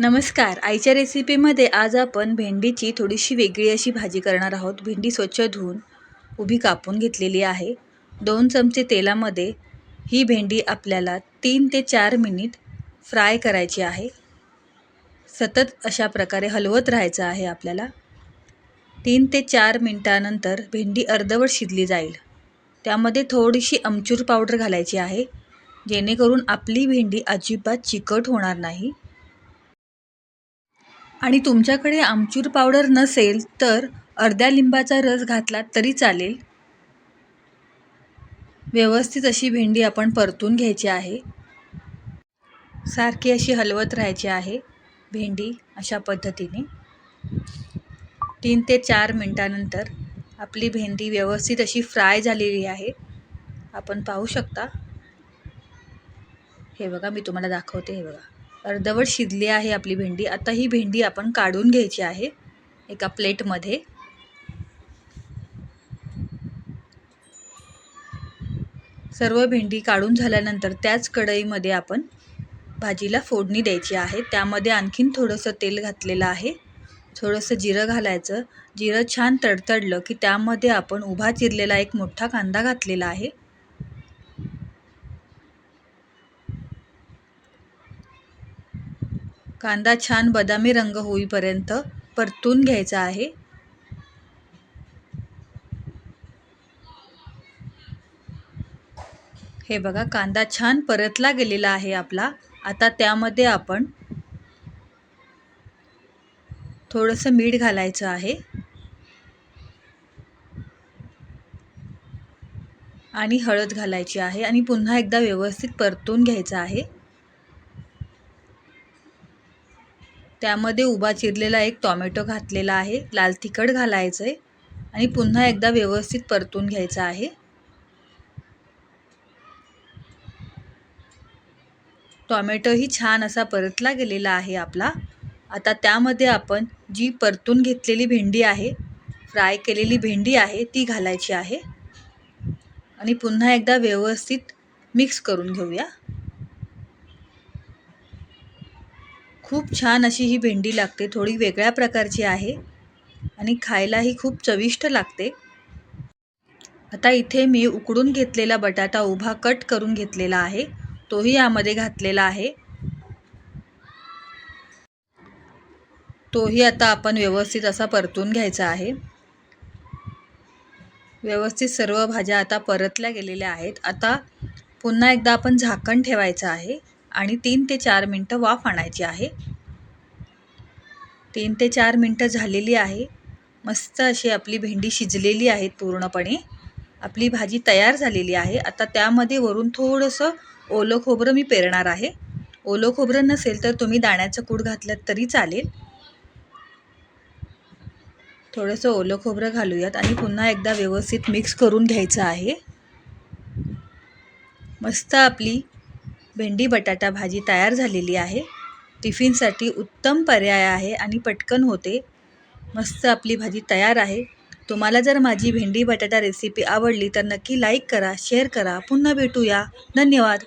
नमस्कार. आईच्या रेसिपीमध्ये आज आपण भेंडीची थोडीशी वेगळी अशी भाजी करणार आहोत. भेंडी स्वच्छ धुवून उभी कापून घेतलेली आहे. दोन चमचे तेलामध्ये ही भेंडी आपल्याला तीन ते चार मिनिट फ्राय करायची आहे. सतत अशा प्रकारे हलवत राहायचं आहे आपल्याला. तीन ते चार मिनटानंतर भेंडी अर्धवट शिजली जाईल. त्यामध्ये थोडीशी आमचूर पावडर घालायची आहे. जेणेकरून आपली भेंडी अजिबात चिकट होणार नाही. आणि तुमच्याकडे आमचूर पावडर नसेल तर अर्ध्या लिंबाचा रस घातला तरी चालेल. व्यवस्थित अशी भेंडी आपण परतून घ्यायची आहे. सारखी अशी हलवत राहायची आहे भेंडी अशा पद्धतीने. तीन ते चार मिनटानंतर आपली भेंडी व्यवस्थित अशी फ्राय झालेली आहे. आपण पाहू शकता. हे बघा मी तुम्हाला दाखवते हे बघा. अर्धवट शिजली आहे आपली भेंडी. आता ही भेंडी आपण काढून घ्यायची आहे एका प्लेटमध्ये. सर्व भेंडी काढून झाल्यानंतर त्याच कढईमध्ये आपण भाजीला फोडणी द्यायची आहे. त्यामध्ये आणखीन थोडंसं तेल घातलेलं आहे. थोडंसं जिरं घालायचं. जिरं छान तडतडलं की त्यामध्ये आपण उभा चिरलेला एक मोठा कांदा घातलेला आहे. कांदा छान बदामी रंग होईपर्यंत परतून घ्यायचा आहे. हे बघा कांदा छान परतला गेलेला आहे आपला. आता त्यामध्ये आपण थोडंसं मीठ घालायचं आहे. आणि हळद घालायची आहे. आणि पुन्हा एकदा व्यवस्थित परतून घ्यायचं आहे. त्यामध्ये उभा चिरलेला एक टॉमॅटो घातलेला आहे. लाल तिखट घालायचं आहे आणि पुन्हा एकदा व्यवस्थित परतून घ्यायचं आहे. टॉमॅटोही छान असा परतला गेलेला आहे आपला. आता त्यामध्ये आपण जी परतून घेतलेली भेंडी आहे फ्राय केलेली भेंडी आहे ती घालायची आहे. आणि पुन्हा एकदा व्यवस्थित मिक्स करून घेऊया. खूप छान अशी ही भेंडी लागते थोडी वेगळ्या प्रकारची आहे आणि खायलाही खूप चविष्ट लागते. आता इथे मी उकडून घेतलेला बटाटा उभा कट करून घेतलेला आहे तोही यामध्ये घातलेला आहे. तोही आता आपण व्यवस्थित असा परतून घ्यायचा आहे. व्यवस्थित सर्व भाज्या आता परतल्या गेलेल्या आहेत. आता पुन्हा एकदा आपण झाकण ठेवायचं आहे. आणि तीन ते चार मिनटं वाफ आणायची आहे. तीन ते चार मिनटं झालेली आहे. मस्त अशी आपली भेंडी शिजलेली आहेत पूर्णपणे. आपली भाजी तयार झालेली आहे. आता त्यामध्ये वरून थोडंसं ओलं खोबरं मी पेरणार आहे. ओलं खोबरं नसेल तर तुम्ही दाण्याचं कूड घातलं तरी चालेल. थोडंसं ओलं खोबरं घालूयात आणि पुन्हा एकदा व्यवस्थित मिक्स करून घ्यायचं आहे. मस्त आपली भेंडी बटाटा भाजी तयार झालेली आहे. टिफिनसाठी उत्तम पर्याय आहे आणि पटकन होते. मस्त आपली भाजी तयार आहे. तुम्हाला जर माझी भेंडी बटाटा रेसिपी आवडली तर नक्की लाईक करा शेअर करा. पुन्हा भेटूया. धन्यवाद.